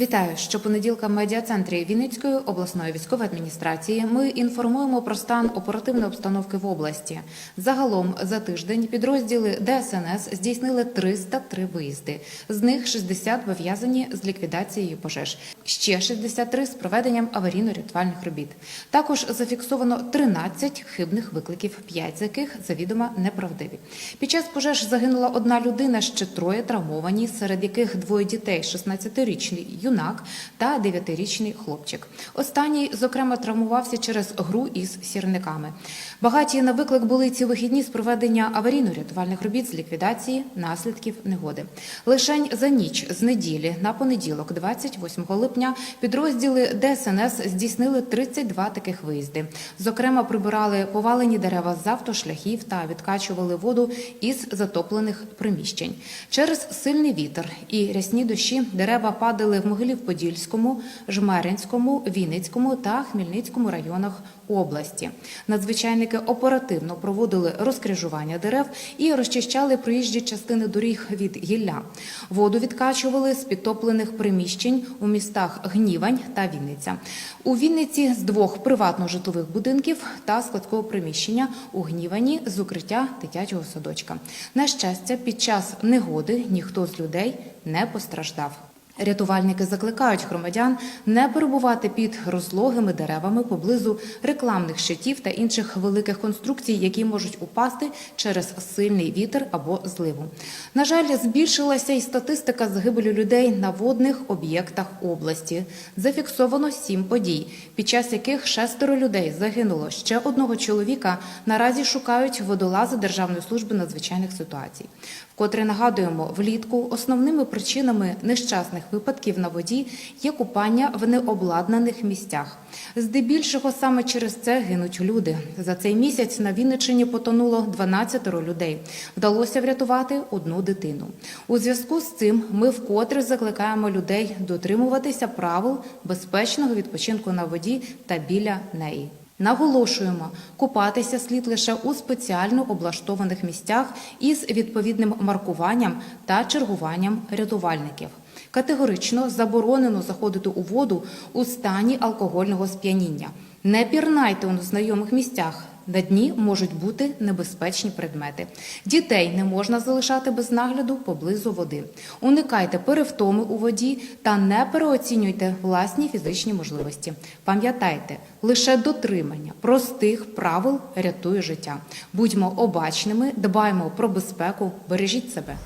Вітаю! Щопонеділка в медіа-центрі Вінницької обласної військової адміністрації ми інформуємо про стан оперативної обстановки в області. Загалом за тиждень підрозділи ДСНС здійснили 303 виїзди. З них 60 пов'язані з ліквідацією пожеж, ще 63 з проведенням аварійно-рятувальних робіт. Також зафіксовано 13 хибних викликів, 5 з яких завідомо неправдиві. Під час пожеж загинула одна людина, ще троє травмовані, серед яких двоє дітей, 16-річний юнак та 9-річний хлопчик. Останній, зокрема, травмувався через гру із сірниками. Багаті на виклик були ці вихідні з проведення аварійно-рятувальних робіт з ліквідації наслідків негоди. Лишень за ніч з неділі на понеділок, 28 липня, підрозділи ДСНС здійснили 32 таких виїзди. Зокрема, прибирали повалені дерева з автошляхів та відкачували воду із затоплених приміщень. Через сильний вітер і рясні дощі дерева падали в Могилів-Подільському, Жмеринському, Вінницькому та Хмельницькому районах області. Надзвичайники оперативно проводили розкрижування дерев і розчищали проїжджі частини доріг від гілля. Воду відкачували з підтоплених приміщень у містах Гнівань та Вінниця. У Вінниці з двох приватно-житлових будинків та складського приміщення у Гнівані з укриття дитячого садочка. На щастя, під час негоди ніхто з людей не постраждав. Рятувальники закликають громадян не перебувати під розлогими деревами поблизу рекламних щитів та інших великих конструкцій, які можуть упасти через сильний вітер або зливу. На жаль, збільшилася і статистика загибелі людей на водних об'єктах області. Зафіксовано сім подій, під час яких шестеро людей загинуло. Ще одного чоловіка наразі шукають водолази Державної служби надзвичайних ситуацій. Вкотре нагадуємо, влітку основними причинами нещасних випадків на воді є купання в необладнаних місцях. Здебільшого саме через це гинуть люди. За цей місяць на Вінниччині потонуло 12 людей. Вдалося врятувати одну дитину. У зв'язку з цим ми вкотре закликаємо людей дотримуватися правил безпечного відпочинку на воді та біля неї. Наголошуємо, купатися слід лише у спеціально облаштованих місцях із відповідним маркуванням та чергуванням рятувальників. Категорично заборонено заходити у воду у стані алкогольного сп'яніння. Не пірнайте у незнайомих місцях. На дні можуть бути небезпечні предмети. Дітей не можна залишати без нагляду поблизу води. Уникайте перевтоми у воді та не переоцінюйте власні фізичні можливості. Пам'ятайте, лише дотримання простих правил рятує життя. Будьмо обачними, дбаймо про безпеку, бережіть себе.